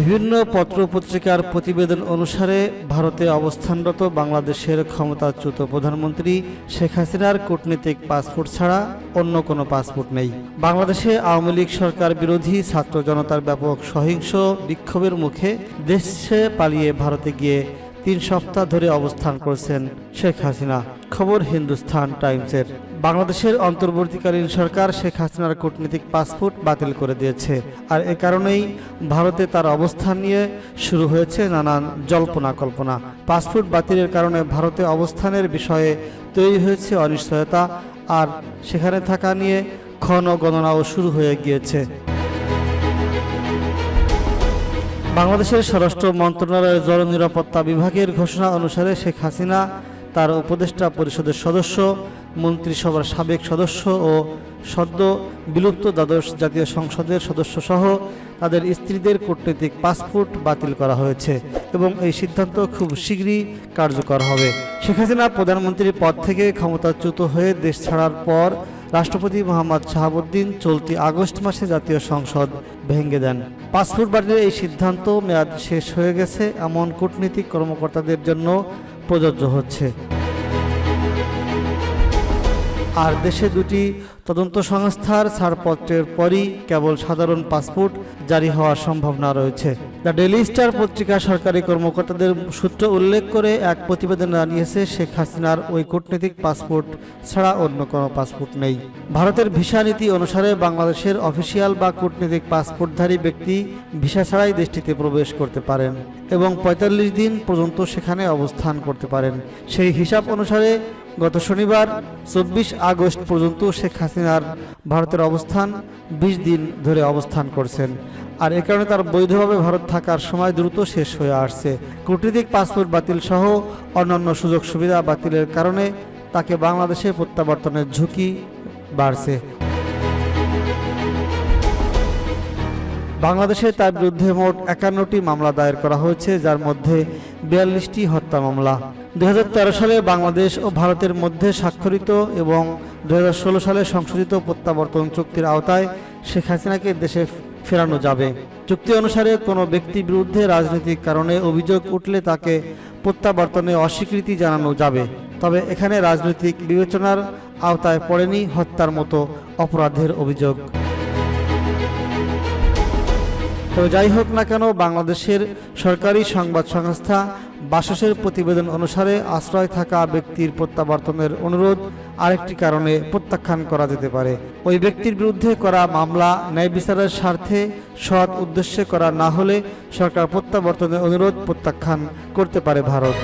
বিভিন্ন পত্র পত্রিকার প্রতিবেদন অনুসারে ভারতে অবস্থানরত বাংলাদেশের ক্ষমতাচ্যুত প্রধানমন্ত্রী শেখ হাসিনার কূটনীতিক পাসপোর্ট ছাড়া অন্য কোনো পাসপোর্ট নেই। বাংলাদেশে আওয়ামী লীগ সরকার বিরোধী ছাত্র জনতার ব্যাপক সহিংস বিক্ষোভের মুখে দেশে পালিয়ে ভারতে গিয়ে তিন সপ্তাহ ধরে অবস্থান করছেন শেখ হাসিনা। খবর হিন্দুস্তান টাইমসের। বাংলাদেশের অন্তর্বর্তীকালীন সরকার শেখ হাসিনার কূটনীতিক পাসপোর্ট বাতিল করে দিয়েছে। আর এ কারণেই ভারতে তার অবস্থান নিয়ে শুরু হয়েছে নানান জল্পনা কল্পনা। পাসপোর্ট বাতিলের কারণে ভারতে অবস্থানের বিষয়ে তৈরি হয়েছে অনিশ্চয়তা, আর সেখানে থাকা নিয়ে ক্ষণ গণনাও শুরু হয়ে গিয়েছে। বাংলাদেশের স্বরাষ্ট্র মন্ত্রণালয়ের জননিরাপত্তা বিভাগের ঘোষণা অনুসারে শেখ হাসিনা তার উপদেষ্টা পরিষদের সদস্য মন্ত্রিসভার সাবেক সদস্য ও সদ্য বিলুপ্ত দ্বাদশ জাতীয় সংসদের সদস্য সহ তাদের স্ত্রীদের কূটনৈতিক পাসপোর্ট বাতিল করা হয়েছে এবং এই সিদ্ধান্ত খুব শীঘ্রই কার্যকর হবে। শেখ হাসিনা প্রধানমন্ত্রীর পদ থেকে ক্ষমতাচ্যুত হয়ে দেশ ছাড়ার পর রাষ্ট্রপতি মোহাম্মদ শাহাবুদ্দিন চলতি আগস্ট মাসে জাতীয় সংসদ ভেঙে দেন। পাসপোর্ট বাতিলের এই সিদ্ধান্ত মেয়াদ শেষ হয়ে গেছে, এমন কূটনীতিক কর্মকর্তাদের জন্য প্রযোজ্য হচ্ছে। আর দেশে দুটি তদন্ত সংস্থার ছাড়পত্রের পরই কেবল সাধারণ পাসপোর্ট জারি হওয়ার সম্ভাবনা রয়েছে। দ্য ডেলি স্টার পত্রিকা সরকারি কর্মকর্তাদের সূত্র উল্লেখ করে এক প্রতিবেদন জানিয়েছে, শেখ হাসিনার ওই কূটনৈতিক পাসপোর্ট ছাড়া অন্য কোনো পাসপোর্ট নেই। ভারতের ভিসা নীতি অনুসারে বাংলাদেশের অফিসিয়াল বা কূটনৈতিক পাসপোর্টধারী ব্যক্তি ভিসা ছাড়াই দেশটিতে প্রবেশ করতে পারেন এবং পঁয়তাল্লিশ দিন পর্যন্ত সেখানে অবস্থান করতে পারেন। সেই হিসাব অনুসারে গত শনিবার চব্বিশ আগস্ট পর্যন্ত শেখ হাসিনার ভারতের অবস্থান ২০ দিন ধরে অবস্থান করছেন। আর এ কারণে তার বৈধভাবে ভারত থাকার সময় দ্রুত শেষ হয়ে আসছে। কূটনীতিক পাসপোর্ট বাতিল সহ অন্যান্য সুযোগ সুবিধা বাতিলের কারণে তাকে বাংলাদেশে প্রত্যাবর্তনের ঝুঁকি বাড়ছে। বাংলাদেশে তার বিরুদ্ধে মোট একান্নটি মামলা দায়ের করা হয়েছে, যার মধ্যে বিয়াল্লিশটি হত্যা মামলা। দু হাজার তেরো সালে বাংলাদেশ ও ভারতের মধ্যে স্বাক্ষরিত এবং দু হাজার ষোলো সালে সংশোধিত প্রত্যাবর্তন চুক্তির আওতায় শেখ হাসিনাকে দেশে ফেরানো যাবে। চুক্তি অনুসারে কোনো ব্যক্তির বিরুদ্ধে রাজনৈতিক কারণে অভিযোগ উঠলে তাকে প্রত্যাবর্তনে অস্বীকৃতি জানানো যাবে। তবে এখানে রাজনৈতিক বিবেচনার আওতায় পড়েনি হত্যার মতো অপরাধের অভিযোগ। তো যাই হোক না কেন, বাংলাদেশের সরকারি সংবাদ সংস্থা বাসসের প্রতিবেদন অনুসারে আশ্রয় থাকা ব্যক্তির প্রত্যাবর্তনের অনুরোধ আরেকটি কারণে প্রত্যাখ্যান করা যেতে পারে। ওই ব্যক্তির বিরুদ্ধে করা মামলা ন্যায় বিচারের স্বার্থে সৎ উদ্দেশ্যে করা না হলে সরকার প্রত্যাবর্তনের অনুরোধ প্রত্যাখ্যান করতে পারে ভারত।